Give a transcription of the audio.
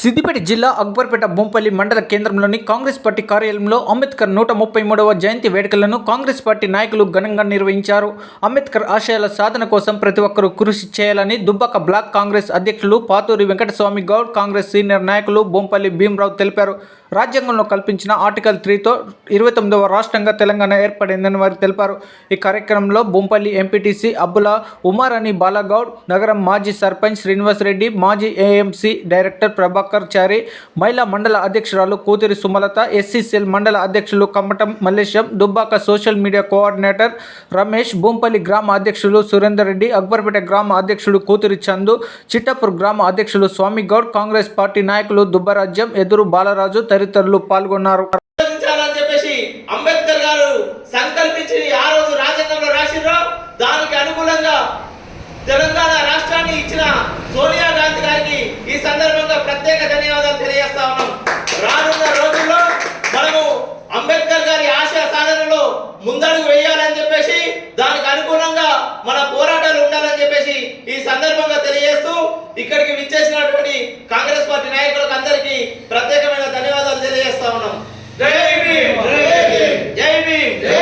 సిద్దిపేట జిల్లా అక్బర్పేట బొంపల్లి మండల కేంద్రంలోని కాంగ్రెస్ పార్టీ కార్యాలయంలో అంబేద్కర్ నూట ముప్పై మూడవ జయంతి వేడుకలను కాంగ్రెస్ పార్టీ నాయకులు ఘనంగా నిర్వహించారు. అంబేద్కర్ ఆశయాల సాధన కోసం ప్రతి ఒక్కరూ కృషి చేయాలని దుబ్బాక బ్లాక్ కాంగ్రెస్ అధ్యక్షులు పాతూరి వెంకటస్వామి గౌడ్ కాంగ్రెస్ సీనియర్ నాయకులు బొంపల్లి భీమరావు తెలిపారు. రాజ్యాంగంలో కల్పించిన ఆర్టికల్ త్రీతో ఇరవై తొమ్మిదవ రాష్ట్రంగా తెలంగాణ ఏర్పడిందని వారు తెలిపారు. ఈ కార్యక్రమంలో బొంపల్లి ఎంపీటీసీ అబ్బుల ఉమారాణి బాలగౌడ్ నగరం మాజీ సర్పంచ్ శ్రీనివాసరెడ్డి మాజీ ఏఎంసీ డైరెక్టర్ ప్రభాకర్ చారి మహిళా మండల అధ్యక్షురాలు కూతురి సుమలత ఎస్సీసీఎల్ మండల అధ్యక్షులు Kammatam Mallesham Dubbaka social media coordinator Ramesh Bhoompalli గ్రామ అధ్యక్షులు సురేందర్ రెడ్డి అక్బర్పేట గ్రామ అధ్యక్షుడు కూతురి చందు చిట్టపూర్ గ్రామ అధ్యక్షులు స్వామి గౌడ్ కాంగ్రెస్ పార్టీ నాయకులు దుబ్బరాజ్యం ఎదురు బాలరాజు తదితరులు పాల్గొన్నారు. అంబేద్కర్ గారు సంకల్పించి ఆ రోజు రాజ్యాంగంలో రాసిండ్రో దానికి అనుకూలంగా తెలంగాణ రాష్ట్రాన్ని ఇచ్చిన సోనియా ముందడుగు వేయాలని చెప్పేసి దానికి అనుగుణంగా మన పోరాటాలు ఉండాలని చెప్పేసి ఈ సందర్భంగా తెలియజేస్తూ ఇక్కడికి విచ్చేసినటువంటి కాంగ్రెస్ పార్టీ నాయకులకు అందరికీ ప్రత్యేకమైన ధన్యవాదాలు తెలియజేస్తా ఉన్నాం. జై జై భీమ్! జై